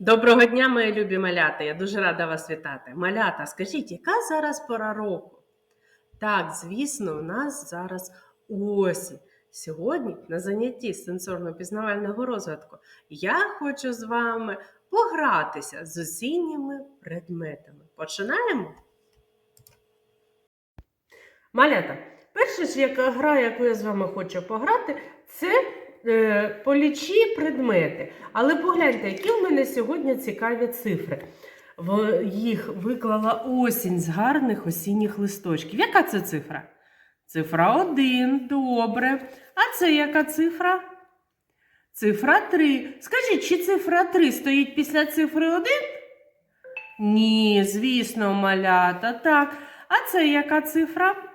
Доброго дня, мої любі малята! Я дуже рада вас вітати. Малята, скажіть, яка зараз пора року? Так, звісно, у нас зараз осінь. Сьогодні на занятті сенсорно-пізнавального розвитку я хочу з вами погратися з осінніми предметами. Починаємо? Малята, перша ж яка гра, яку я з вами хочу пограти, це е, полічі предмети. Але погляньте, які в мене сьогодні цікаві цифри. В їх виклала осінь з гарних осінніх листочків. Яка це цифра? Цифра 1, добре. А це яка цифра? Цифра 3. Скажіть, чи цифра 3 стоїть після цифри 1? Ні, звісно, малята, так. А це яка цифра?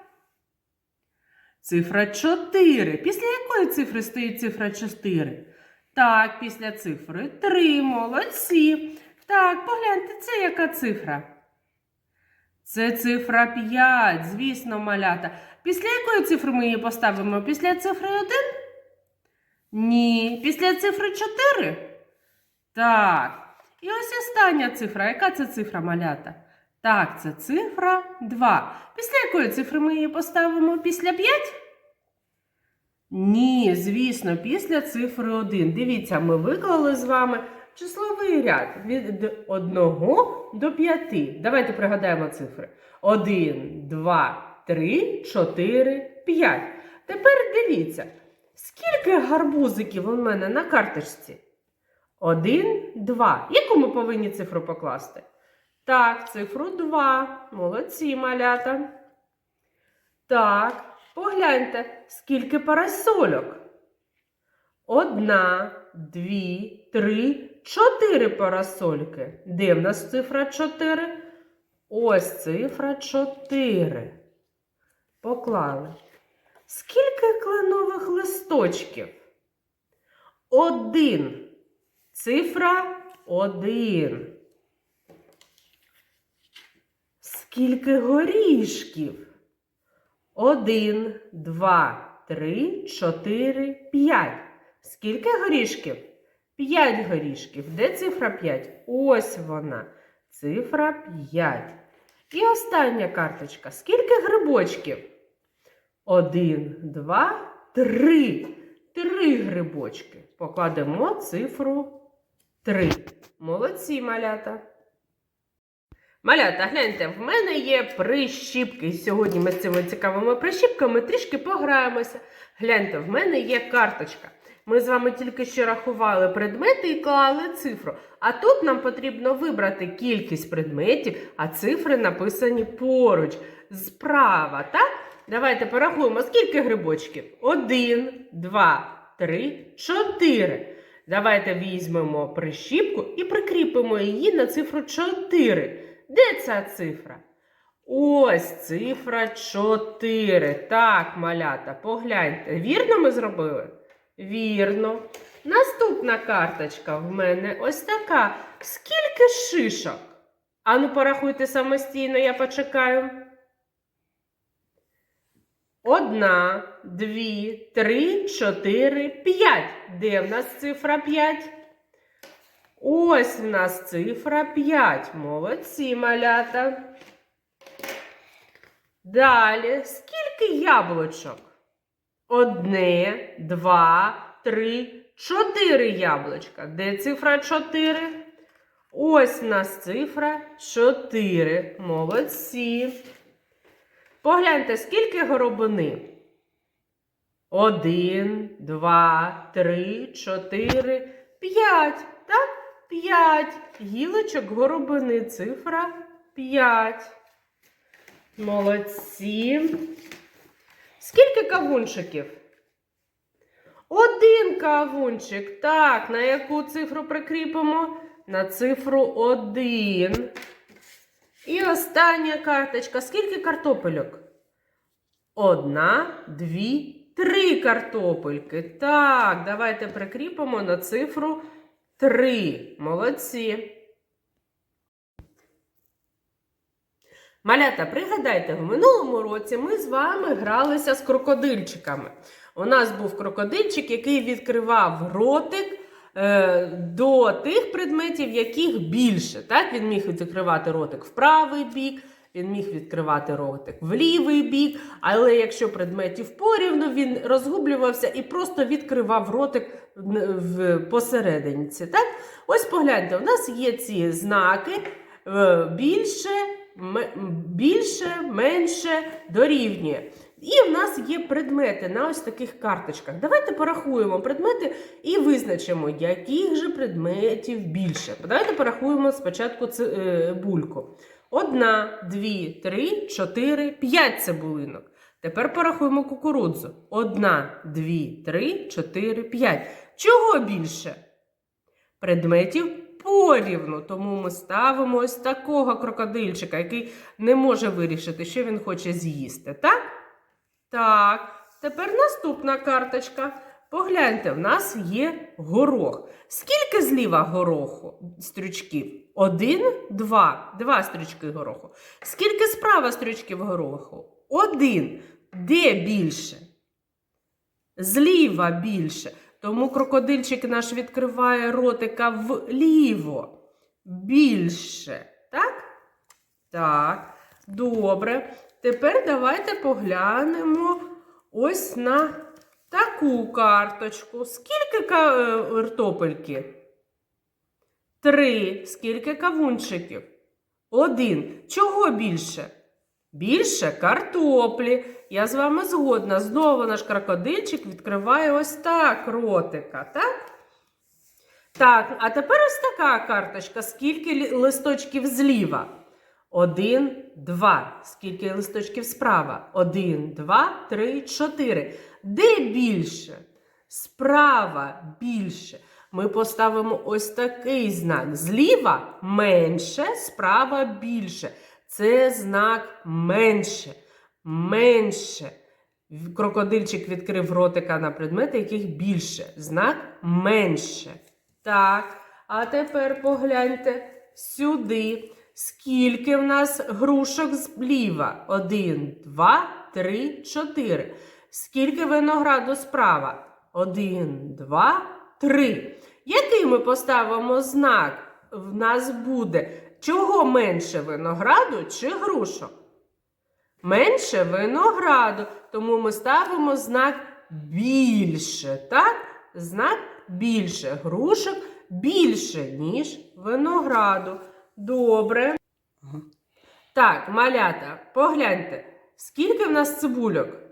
Цифра 4. Після якої цифри стоїть цифра 4? Так, після цифри 3. Молодці. Так, погляньте, це яка цифра? Це цифра 5, звісно, малята. Після якої цифри ми її поставимо? Після цифри 1? Ні. Після цифри 4? Так. І ось остання цифра. Яка це цифра, малята? Так, це цифра 2. Після якої цифри ми її поставимо? Після 5? Ні, звісно, після цифри 1. Дивіться, ми виклали з вами числовий ряд від 1 до 5. Давайте пригадаємо цифри. 1, 2, 3, 4, 5. Тепер дивіться, скільки гарбузиків у мене на карточці? 1, 2. Яку ми повинні цифру покласти? Так, цифру 2. Молодці малята. Так, погляньте, скільки парасольок. Одна, дві, три, чотири парасольки. Де в нас цифра 4? Ось цифра 4. Поклали. Скільки кленових листочків? Один. Цифра один. Скільки горішків? Один, два, три, чотири, п'ять. Скільки горішків? П'ять горішків. Де цифра 5? Ось вона. Цифра 5. І остання карточка. Скільки грибочків? Один, два, три. Три грибочки. Покладемо цифру 3. Молодці, малята. Малята, гляньте, в мене є прищіпки. І Сьогодні ми з цими цікавими прищіпками трішки пограємося. Гляньте, в мене є карточка. Ми з вами тільки що рахували предмети і клали цифру. А тут нам потрібно вибрати кількість предметів, а цифри написані поруч, справа, так? Давайте порахуємо, скільки грибочків? Один, два, три, чотири. Давайте візьмемо прищіпку і прикріпимо її на цифру 4. Де ця цифра? Ось цифра 4. Так, малята, погляньте. Вірно ми зробили? Вірно. Наступна карточка в мене ось така. Скільки шишок? Ану, порахуйте самостійно, я почекаю. Одна, дві, три, чотири, п'ять. Де в нас цифра 5? Ось в нас цифра 5. Молодці малята. Далі, скільки яблучок? Одне, два, три, чотири яблучка. Де цифра 4? Ось в нас цифра 4. Молодці. Погляньте, скільки горобини? Один, два, три, чотири, п'ять. Так? П'ять. Гілочок горобини. Цифра п'ять. Молодці. Скільки кавунчиків? Один кавунчик. Так, на яку цифру прикріпимо? На цифру один. І остання карточка. Скільки картопельок? Одна, дві, три картопельки. Так, давайте прикріпимо на цифру три. Молодці. Малята, пригадайте, в минулому році ми з вами гралися з крокодильчиками. У нас був крокодильчик, який відкривав ротик е, до тих предметів, яких більше. Так? Він міг відкривати ротик в правий бік, він міг відкривати ротик в лівий бік, але якщо предметів порівну, він розгублювався і просто відкривав ротик в посерединці. Так? Ось погляньте, у нас є ці знаки е, більше, більше, менше дорівнює. І в нас є предмети на ось таких карточках. Давайте порахуємо предмети і визначимо, яких же предметів більше. Давайте порахуємо спочатку ци- е, бульку. Одна, дві, три, чотири, п'ять цибулинок. Тепер порахуємо кукурудзу. Одна, дві, три, чотири, п'ять. Чого більше? Предметів порівну. Тому ми ставимо ось такого крокодильчика, який не може вирішити, що він хоче з'їсти. Так? Так. Тепер наступна карточка. Погляньте, в нас є горох. Скільки зліва гороху стрючків? Один, два. Два стрючки гороху. Скільки справа стрючків гороху? Один. Де більше? Зліва більше. Тому крокодильчик наш відкриває ротика вліво. Більше. Так? Так. Добре. Тепер давайте поглянемо ось на таку карточку. Скільки ка- е? Три. Скільки кавунчиків? Один. Чого більше? Більше картоплі. Я з вами згодна. Знову наш крокодильчик відкриває ось так ротика, так? Так, а тепер ось така карточка. Скільки листочків зліва? Один, два. Скільки листочків справа? Один, два, три, чотири. Де більше? Справа більше. Ми поставимо ось такий знак. Зліва менше, справа більше. Це знак менше. Менше. Крокодильчик відкрив ротика на предмети, яких більше. Знак менше. Так. А тепер погляньте сюди. Скільки в нас грушок зліва? Один, два, три, чотири. Скільки винограду справа? Один, два, три. Який ми поставимо знак? В нас буде чого менше винограду чи грушок? Менше винограду. Тому ми ставимо знак більше. Так? Знак більше. Грушок більше, ніж винограду. Добре. Так, малята, погляньте, скільки в нас цибульок?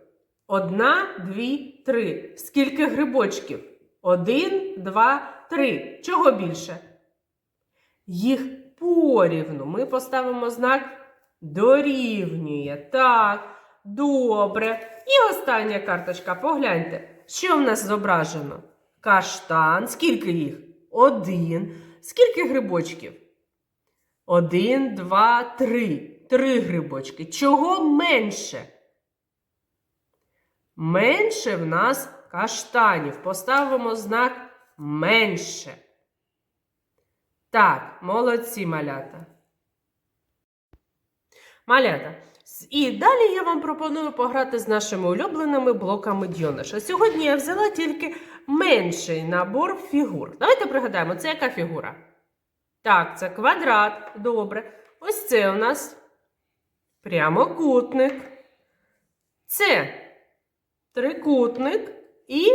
Одна, дві, три. Скільки грибочків? Один, два, три. Чого більше? Їх порівну. Ми поставимо знак дорівнює. Так, добре. І остання карточка. Погляньте, що в нас зображено? Каштан. Скільки їх? Один. Скільки грибочків? Один, два, три. Три грибочки. Чого менше? Менше в нас каштанів. Поставимо знак менше. Так, молодці малята. Малята. І далі я вам пропоную пограти з нашими улюбленими блоками Дьониша. Сьогодні я взяла тільки менший набор фігур. Давайте пригадаємо, це яка фігура? Так, це квадрат. Добре. Ось це у нас прямокутник. Це трикутник і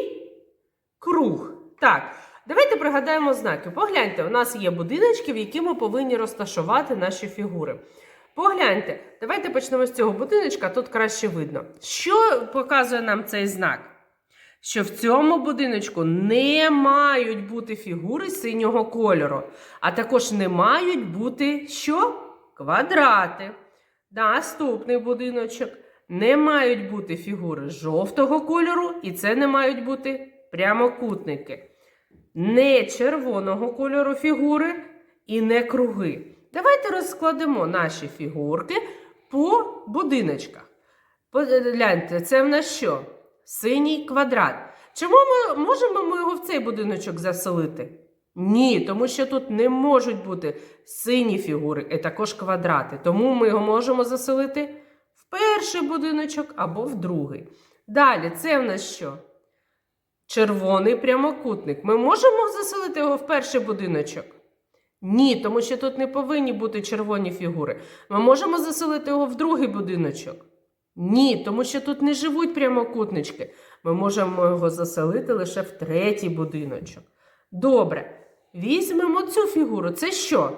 круг. Так, давайте пригадаємо знаки. Погляньте, у нас є будиночки, в які ми повинні розташувати наші фігури. Погляньте, давайте почнемо з цього будиночка, тут краще видно. Що показує нам цей знак? Що в цьому будиночку не мають бути фігури синього кольору, а також не мають бути що? Квадрати. Наступний будиночок. Не мають бути фігури жовтого кольору, і це не мають бути прямокутники. Не червоного кольору фігури і не круги. Давайте розкладемо наші фігурки по будиночках. Погляньте, це в нас що? Синій квадрат. Чому ми можемо ми його в цей будиночок заселити? Ні, тому що тут не можуть бути сині фігури, і також квадрати. Тому ми його можемо заселити перший будиночок або в другий. Далі, це в нас що? червоний прямокутник. Ми можемо заселити його в перший будиночок? Ні, тому що тут не повинні бути червоні фігури. Ми можемо заселити його в другий будиночок? Ні, тому що тут не живуть прямокутнички. Ми можемо його заселити лише в третій будиночок. Добре, візьмемо цю фігуру. Це що?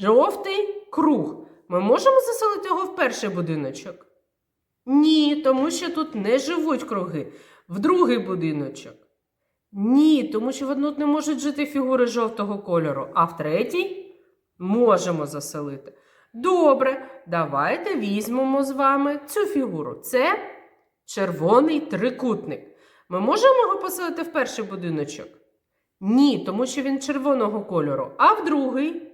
Жовтий круг. Ми можемо заселити його в перший будиночок? Ні, тому що тут не живуть круги. В другий будиночок. Ні, тому що в одну не можуть жити фігури жовтого кольору, а в третій можемо заселити. Добре, давайте візьмемо з вами цю фігуру. Це червоний трикутник. Ми можемо його поселити в перший будиночок? Ні, тому що він червоного кольору. А в другий?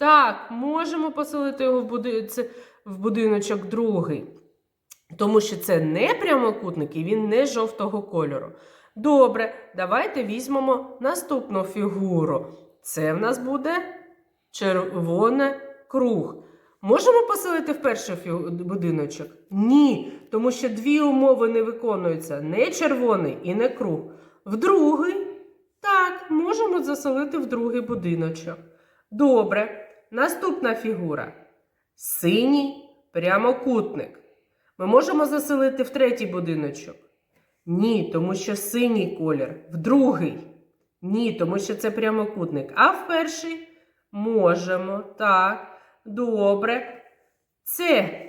Так, можемо поселити його в, буди... це- в будиночок другий. Тому що це не прямокутник і він не жовтого кольору. Добре, давайте візьмемо наступну фігуру. Це в нас буде червоний круг. Можемо поселити в перший будиночок? Ні, тому що дві умови не виконуються: не червоний і не круг. В другий так, можемо заселити в другий будиночок. Добре, наступна фігура. Синій прямокутник. Ми можемо заселити в третій будиночок? Ні, тому що синій колір. В другий. Ні, тому що це прямокутник. А в перший можемо. Так, добре. Це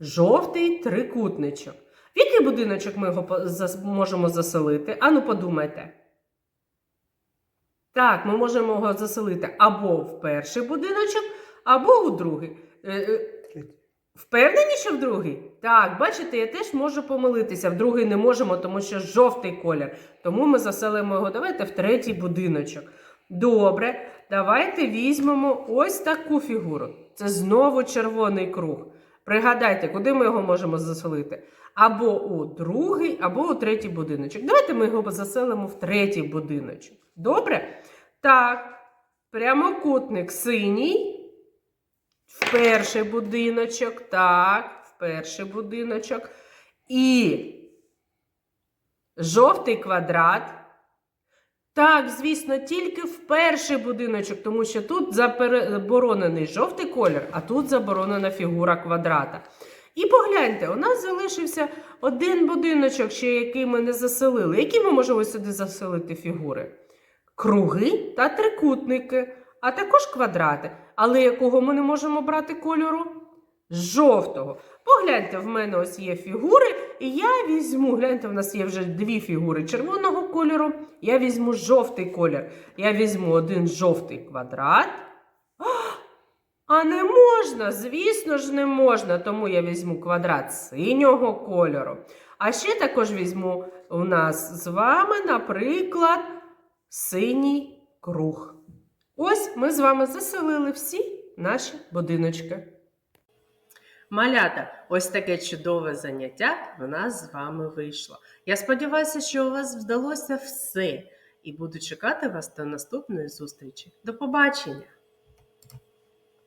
жовтий трикутничок. В який будиночок ми його можемо заселити? Ану, подумайте. Так, ми можемо його заселити або в перший будиночок, або у другий. Е, е, Впевнені, що в другий? Так, бачите, я теж можу помилитися. В другий не можемо, тому що жовтий колір. Тому ми заселимо його. Давайте в третій будиночок. Добре, давайте візьмемо ось таку фігуру. Це знову червоний круг. Пригадайте, куди ми його можемо заселити? Або у другий, або у третій будиночок. Давайте ми його заселимо в третій будиночок. Добре? Так, прямокутник синій. В перший будиночок, так, в перший будиночок. І жовтий квадрат. Так, звісно, тільки в перший будиночок, тому що тут заборонений жовтий колір, а тут заборонена фігура квадрата. І погляньте, у нас залишився один будиночок, ще який ми не заселили. Які ми можемо сюди заселити фігури? Круги та трикутники, а також квадрати. Але якого ми не можемо брати кольору? Жовтого. Погляньте, в мене ось є фігури, і я візьму, гляньте, в нас є вже дві фігури червоного кольору. Я візьму жовтий колір. Я візьму один жовтий квадрат. А не можна, звісно ж, не можна, тому я візьму квадрат синього кольору. А ще також візьму у нас з вами, наприклад, синій круг. Ось ми з вами заселили всі наші будиночки. Малята, ось таке чудове заняття в нас з вами вийшло. Я сподіваюся, що у вас вдалося все. І буду чекати вас до наступної зустрічі. До побачення!